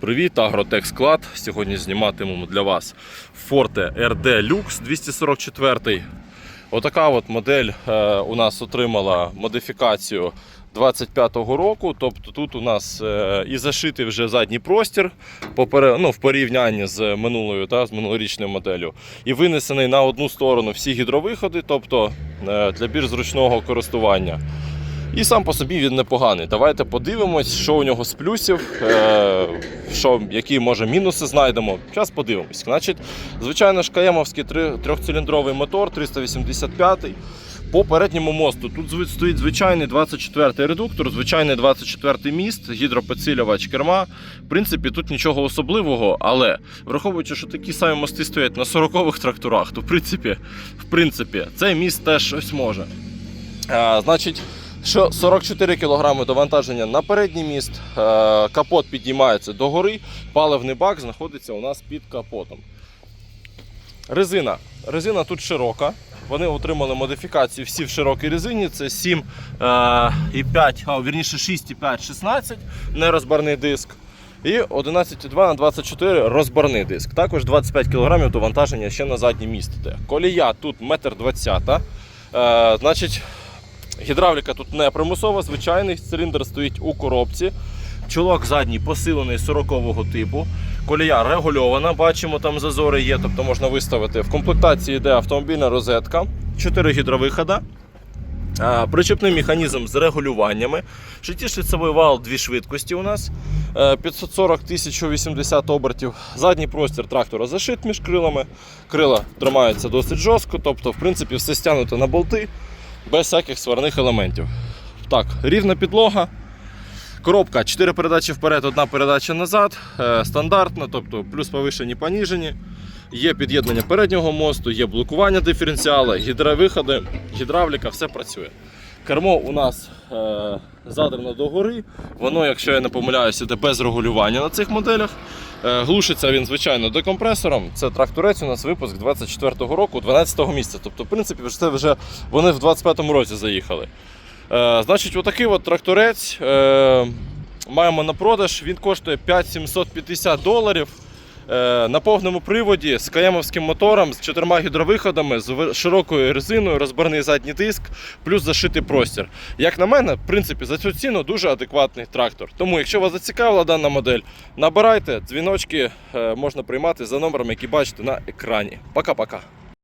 Привіт, Агротек Склад. Сьогодні зніматимемо для вас Forte RD Lux 244. Отака от модель е, у нас отримала модифікацію 25-го року. Тобто тут у нас е, і зашитий вже задній простір ну, в порівнянні з минулою та з минулорічною моделлю. І винесений на одну сторону всі гідровиходи, тобто е, для більш зручного користування. І сам по собі він непоганий. Давайте подивимось, що у нього з плюсів, е, що, які може мінуси знайдемо. Зараз подивимось. Значить, звичайно ж, каємовський трьохциліндровий мотор 385 по передньому мосту. Тут стоїть звичайний 24-й редуктор, звичайний 24-й міст, гідропідсилювач керма. В принципі, тут нічого особливого, але враховуючи, що такі самі мости стоять на 40-х тракторах, то в принципі, в принципі цей міст теж щось може. Е, значить, що 44 кг довантаження на передній міст, е, капот піднімається догори, паливний бак знаходиться у нас під капотом. Резина. Резина тут широка. Вони отримали модифікацію всі в широкій резині. Це 7 е, і 5, а вірніше 6 і 5, 16, нерозбарний диск. І 11,2 на 24 розбарний диск. Також 25 кг довантаження ще на задній міст. Колія тут 1,20 м. Е, значить, Гідравліка тут не примусова, звичайний циліндр стоїть у коробці. Чолок задній посилений 40-го типу. Колія регульована, бачимо, там зазори є, тобто можна виставити. В комплектації йде автомобільна розетка, 4 гідровихода. Причепний механізм з регулюваннями. Шитті-шліцевий вал, дві швидкості у нас. Е, 540 1080 обертів. Задній простір трактора зашит між крилами. Крила тримаються досить жорстко, тобто, в принципі, все стягнуто на болти без всяких сварних елементів. Так, рівна підлога. Коробка 4 передачі вперед, одна передача назад. Е, Стандартна, тобто плюс повишені, поніжені. Є під'єднання переднього мосту, є блокування диференціала, гідровиходи, гідравліка, все працює. Кермо у нас е, задрано догори. Воно, якщо я не помиляюся, йде без регулювання на цих моделях. Е, глушиться він, звичайно, декомпресором. Це тракторець у нас випуск 24-го року, 12-го місяця. Тобто, в принципі, це вже вони в 25-му році заїхали. Е, значить, отакий от тракторець е, маємо на продаж. Він коштує 5750 доларів. Е, на повному приводі з каємовським мотором, з чотирма гідровиходами, з широкою резиною, розбарний задній диск, плюс зашитий простір. Як на мене, в принципі, за цю ціну дуже адекватний трактор. Тому, якщо вас зацікавила дана модель, набирайте дзвіночки, е, можна приймати за номером, який бачите на екрані. Пока-пока.